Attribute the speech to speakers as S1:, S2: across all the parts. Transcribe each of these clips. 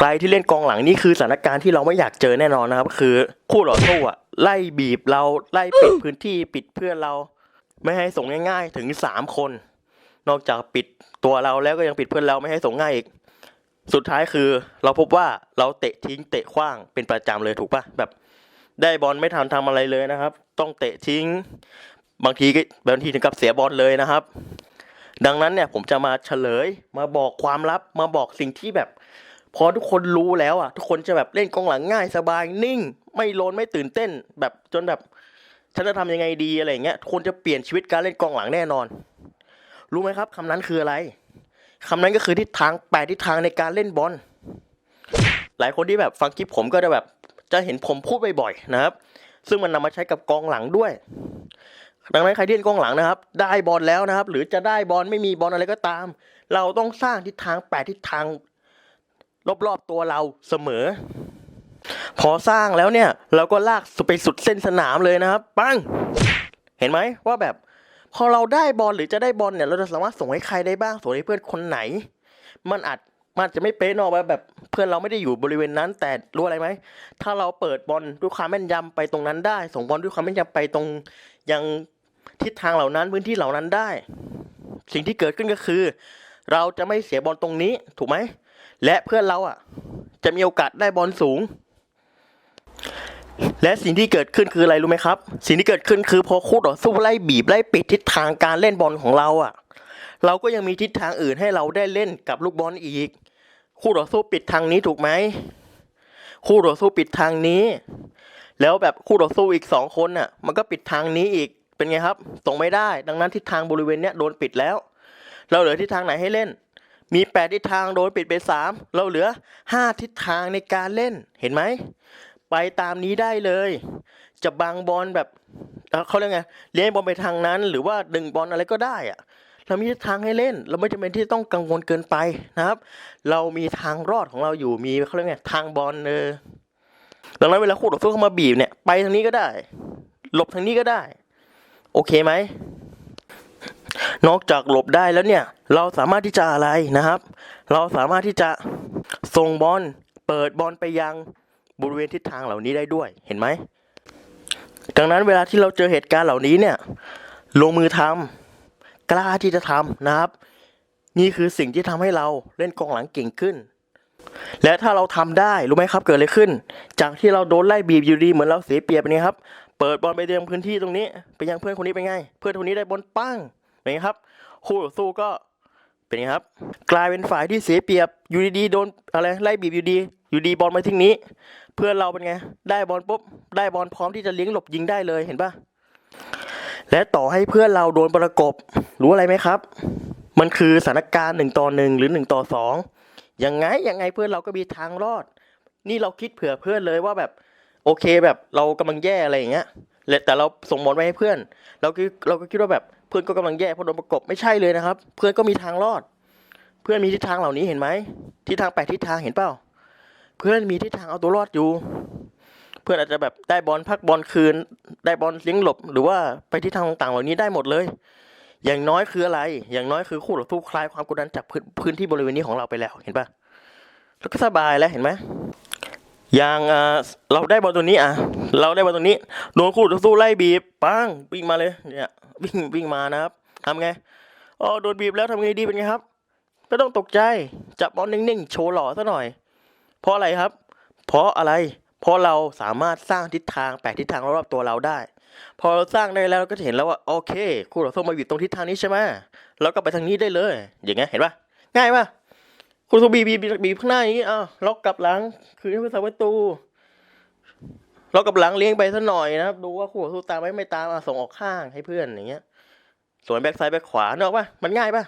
S1: ใครที่เล่นกองหลังนี่คือสถานการณ์ที่เราไม่อยากเจอแน่นอนนะครับ คือคู่ต่อสู้อะไล่บีบเราไล่ปิดพื้นที่ปิดเพื่อนเรา ไม่ให้ส่งง่าย ๆ ถึงสามคน นอกจากปิดตัวเราแล้วก็ยังปิดเพื่อนเราไม่ให้ส่งง่ายอีก สุดท้ายคือเราพบว่าเราเตะทิ้งเตะขว้างเป็นประจำเลยถูกปะแบบได้บอลไม่ทันทำอะไรเลยนะครับ ต้องเตะทิ้ง บางทีก็บางทีถึงกับเสียบอลเลยนะครับ ดังนั้นเนี่ยผมจะมาเฉลยมาบอกความลับมาบอกสิ่งที่แบบ พอทุกคนรู้แล้วอะ ทุกคนจะแบบเล่นกองหลังง่ายสบายนิ่ง ไม่โลนไม่ตื่นเต้น แบบจนแบบฉันจะทำยังไงดีอะไรอย่างเงี้ยทุกคนจะเปลี่ยนชีวิตการเล่นกองหลังแน่นอน รู้ไหมครับคำนั้นคืออะไรคำนั้นก็คือทิศทางแปดทิศทางในการเล่นบอลหลายคนที่แบบฟังคลิปผมก็จะแบบจะเห็นผมพูดบ่อยๆนะครับ ซึ่งมันนำมาใช้กับกองหลังด้วย ดังนั้นใครที่เล่นกองหลังนะครับ ได้บอลแล้วนะครับ หรือจะได้บอลไม่มีบอลอะไรก็ตาม เราต้องสร้างทิศทางแปดทิศทาง รอบๆตัวเราเสมอ พอสร้างแล้วเนี่ยเราก็ลากไปสุดเส้นสนามเลยนะครับปังเห็นไหมว่าแบบ พอเราได้บอลหรือจะได้บอลเนี่ย เราจะสามารถส่งให้ใครได้บ้างส่งให้เพื่อนคนไหน มันอาจมันจะไม่เป๊ะนอะว่าแบบ เพื่อนเราไม่ได้อยู่บริเวณนั้น แต่รู้อะไรไหมถ้าเราเปิดบอลด้วยความแม่นยำไปตรงนั้นได้ ส่งบอลด้วยความแม่นยำไปตรงยังทิศทางเหล่านั้นพื้นที่เหล่านั้นได้ สิ่งที่เกิดขึ้นก็คือ เราจะไม่เสียบอลตรงนี้ถูกไหม และเพื่อนเราอะ จะมีโอกาสได้บอลสูง และสิ่งที่เกิดขึ้นคืออะไรรู้ไหมครับ สิ่งที่เกิดขึ้นคือพอคู่ต่อสู้ไล่บีบไล่ปิดทิศทางการเล่นบอลของเราอะ เราก็ยังมีทิศทางอื่นให้เราได้เล่นกับลูกบอลอีก คู่ต่อสู้ปิดทางนี้ถูกไหมคู่ต่อสู้ปิดทางนี้ แล้วแบบคู่ต่อสู้อีกสองคนน่ะ มันก็ปิดทางนี้อีกเป็นไงครับส่งไม่ได้ ดังนั้นทิศทางบริเวณเนี้ยโดนปิดแล้ว เราเหลือทิศทางไหนให้เล่น มีแปดทิศทางโดนปิดไปสามเราเหลือห้าทิศทางในการเล่นเห็นไหม ไปตามนี้ได้เลย จะบังบอลแบบเอ่อเขาเรียกไงเลี้ยงบอลไปทางนั้น หรือว่าดึงบอลอะไรก็ได้อะเรามีทิศทางให้เล่น เราไม่จำเป็นที่ต้องกังวลเกินไปนะครับ เรามีทางรอดของเราอยู่มีเขาเรียกไงทางบอลเออดังนั้นเวลาคู่ต่อสู้เข้ามาบีบเนี่ย ไปทางนี้ก็ได้ หลบทางนี้ก็ได้ โอเคไหม นอกจากหลบได้แล้วเนี่ย เราสามารถที่จะอะไรนะครับ เราสามารถที่จะส่งบอลเปิดบอลไปยังบริเวณทิศทางเหล่านี้ได้ด้วยเห็นไหมดังนั้นเวลาที่เราเจอเหตุการณ์เหล่านี้เนี่ยลงมือทำกล้าที่จะทำนะครับ นี่คือสิ่งที่ทำให้เราเล่นกองหลังเก่งขึ้น และถ้าเราทำได้รู้ไหมครับเกิดอะไรขึ้น จากที่เราโดนไล่บีบอยู่ดีเหมือนเราเสียเปรียบไปเนี่ยครับ เปิดบอลไปเตรียมพื้นที่ตรงนี้ ไปยังเพื่อนคนนี้เป็นไง เพื่อนคนนี้ได้บอลปั้ง เป็นไงครับคู่ต่อสู้ก็เป็นไงครับ กลายเป็นฝ่ายที่เสียเปรียบอยู่ดีๆโดนอะไรไล่บีบอยู่ดี อยู่ดีบอลมาทิ้งนี้ เพื่อนเราเป็นไง ได้บอลปุ๊บได้บอลพร้อมที่จะเลี้ยงหลบยิงได้เลยเห็นปะและต่อให้เพื่อนเราโดนประกบรู้อะไรไหมครับ มันคือสถานการณ์หนึ่งต่อหนึ่งหรือหนึ่งต่อสองยังไงยังไงเพื่อนเราก็มีทางรอด นี่เราคิดเผื่อเพื่อนเลยว่าแบบโอเคแบบเรากำลังแย่อะไรอย่างเงี้ยและแต่เราส่งบอลไปให้เพื่อน เราก็เราก็คิดว่าแบบ เพื่อนก็กำลังแย่เพราะโดนประกบไม่ใช่เลยนะครับ เพื่อนก็มีทางรอด เพื่อนมีทิศทางเหล่านี้เห็นไหมทิศทางแปดทิศทางเห็นเปล่า เพื่อนมีทิศทางเอาตัวรอดอยู่ เพื่อนอาจจะแบบได้บอลพักบอลคืน ได้บอลเลี้ยงหลบ หรือว่าไปทิศทางต่างๆเหล่านี้ได้หมดเลย อย่างน้อยคืออะไร อย่างน้อยคือคู่ต่อสู้คลายความกดดันจากพื้นพื้นที่บริเวณนี้ของเราไปแล้วเห็นปะแล้วก็สบายแล้วเห็นไหม อย่างอ่าเราได้บอลตัวนี้อะ เราได้บอลตัวนี้โดนคู่ต่อสู้ไล่บีบปังวิ่งมาเลยเนี่ยวิ่งวิ่งมานะครับทำไงอ๋อโดนบีบแล้วทำไงดีเป็นไงครับไม่ต้องตกใจจับบอลนิ่งๆโชว์หล่อซะหน่อย เพราะอะไรครับ เพราะอะไร เพราะเราสามารถสร้างทิศทางแปดทิศทางรอบๆตัวเราได้ พอเราสร้างได้แล้วเราก็จะเห็นแล้วว่าโอเค คู่ต่อสู้มาอยู่ตรงทิศทางนี้ใช่ไหมเราก็ไปทางนี้ได้เลย อย่างเงี้ยเห็นปะง่ายปะ คู่ต่อสู้บีบบีบีบีข้างหน้าอย่างนี้อ้าวล็อกกลับหลัง คือให้ผู้สาประตูล็อกกลับหลังเลี้ยงไปสักหน่อยนะครับ ดูว่าคู่ต่อสู้ตามไหมไม่ตามอะส่งออกข้างให้เพื่อนอย่างเงี้ย ส่วนแบ็กซ้ายแบ็กขวาเนอะป่ะมันง่ายป่ะ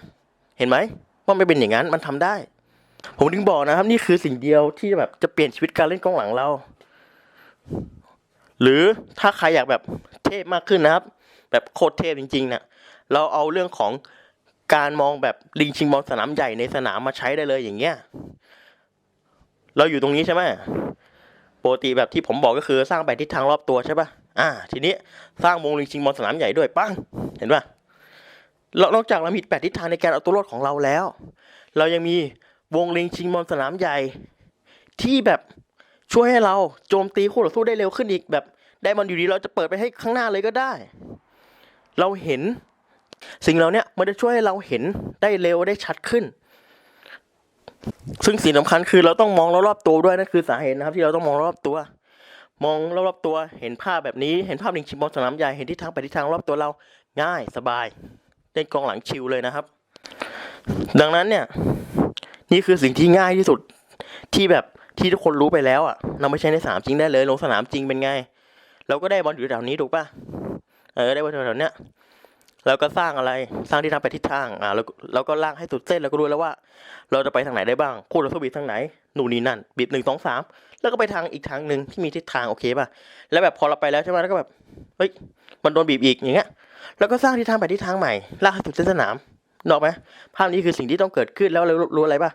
S1: เห็นไหมว่าไม่เป็นอย่างนั้นมันทำได้ ผมถึงบอกนะครับ นี่คือสิ่งเดียวที่แบบจะเปลี่ยนชีวิตการเล่นกองหลังเรา หรือถ้าใครอยากแบบเทพมากขึ้นนะครับ แบบโคตรเทพจริงๆนะเราเอาเรื่องของ การมองแบบลิงชิงบอลสนามใหญ่ในสนามมาใช้ได้เลยอย่างเงี้ย เราอยู่ตรงนี้ใช่ไหมปกติแบบที่ผมบอกก็คือสร้างไปทิศทางรอบตัวใช่ปะอ่า ทีนี้สร้างวงลิงชิงบอลสนามใหญ่ด้วยปัง เห็นปะแล้วนอกจากเรามีแปดทิศทางในการเอาตัวรอดของเราแล้ว เรายังมีวงลิงชิงบอลสนามใหญ่ ที่แบบช่วยให้เราโจมตีคู่ต่อสู้ได้เร็วขึ้นอีกแบบ ได้บอลอยู่ดีเราจะเปิดไปให้ข้างหน้าเลยก็ได้ เราเห็น สิ่งเหล่านี้มันจะช่วยให้เราเห็นได้เร็วได้ชัดขึ้น ซึ่งสิ่งสำคัญคือเราต้องมองรอบๆตัวด้วยนั่นคือสาเหตุนะครับ ที่เราต้องมองรอบตัว มองรอบๆตัวเห็นภาพแบบนี้เห็นภาพลิงชิมบอลสนามใหญ่เห็นทิศทางไปทิศทางรอบตัวเราง่ายสบายเล่นกองหลังชิลเลยนะครับ ดังนั้นเนี่ย นี่คือสิ่งที่ง่ายที่สุดที่แบบที่ทุกคนรู้ไปแล้วอะเราไม่ใช่ในสนามจริงได้เลยลงสนามจริงเป็นไง เราก็ได้บอลอยู่แถวนี้ถูกป่ะเออได้บอลแถวๆเนี้ย เราก็สร้างอะไรสร้างที่ทางไปทิศทางอ่าเราเราก็ล่างให้สุดเส้นเราก็รู้แล้วว่า เราจะไปทางไหนได้บ้างคู่เราสู้บีบทางไหนนู่นนี่นั่นบีบหนึ่งสองสามแล้วก็ไปทางอีกทางหนึ่งที่มีทิศทางโอเคป่ะแล้วแบบพอเราไปแล้วใช่ไหมแล้วก็แบบเฮ้ยมันโดนบีบอีกอย่างเงี้ยแล้วก็สร้างทิศทางไปทิศทางใหม่ล่ากให้สุดเส้นสนามนอกไหมภาพนี้คือสิ่งที่ต้องเกิดขึ้นแล้วเรารู้อะไรป่ะ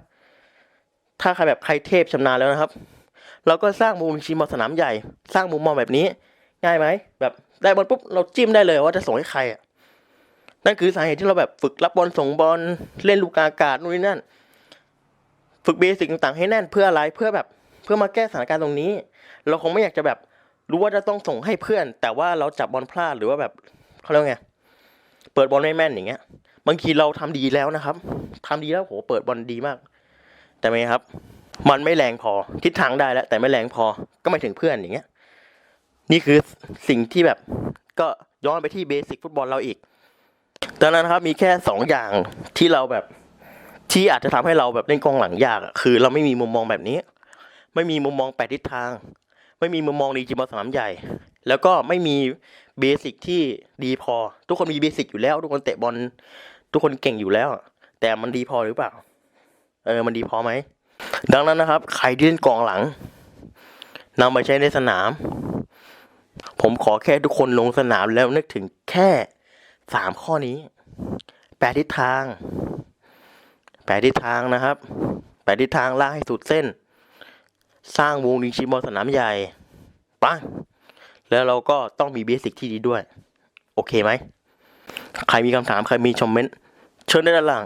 S1: ถ้าใครแบบใครเทพชำนาญแล้วนะครับ เราก็สร้างมุมชิมอสนามใหญ่ สร้างมุมมองแบบนี้ ง่ายไหมแบบได้บอลปุ๊บเราจิ้มได้เลยว่าจะส่งให้ใครอะ นั่นคือสาเหตุที่เราแบบฝึกรับบอลส่งบอลเล่นลูกอากาศนู่นนี่นั่น ฝึกเบสิกต่างๆให้แน่นเพื่ออะไรเพื่อแบบ เพื่อมาแก้สถานการณ์ตรงนี้ เราคงไม่อยากจะแบบรู้ว่าจะต้องส่งให้เพื่อน แต่ว่าเราจับบอลพลาดหรือว่าแบบเขาเรียกว่าไงเปิดบอลไม่แม่นอย่างเงี้ย บางทีเราทำดีแล้วนะครับทำดีแล้วโหเปิดบอลดีมาก แต่ไหมครับ มันไม่แรงพอทิศทางได้แล้ว แต่ไม่แรงพอก็ไม่ถึงเพื่อนอย่างเงี้ย นี่คือสิ่งที่แบบก็ย้อนไปที่เบสิกฟุตบอลเราอีก ดังนั้นนะครับมีแค่สองอย่างที่เราแบบที่อาจจะทำให้เราแบบเล่นกองหลังยากคือ เราไม่มีมุมมองแบบนี้ ไม่มีมุมมองแปดทิศทาง ไม่มีมุมมองดีจีบอลสนามใหญ่ แล้วก็ไม่มีเบสิกที่ดีพอ ทุกคนมีเบสิกอยู่แล้ว ทุกคนเตะบอลทุกคนเก่งอยู่แล้ว แต่มันดีพอหรือเปล่า เออมันดีพอไหมดังนั้นนะครับ ใครที่เล่นกองหลังนำไปใช้ในสนาม ผมขอแค่ทุกคนลงสนามแล้วนึกถึงแค่ สามข้อนี้ แปดทิศทาง แปดทิศทางนะครับ แปดทิศทางล่าให้สุดเส้น สร้างวงลิงชิมบอลสนามใหญ่ปังแล้วเราก็ต้องมีเบสิกที่ดีด้วย โอเคไหม ใครมีคำถาม ใครมีชมเมนต์ เชิญได้ด้านล่าง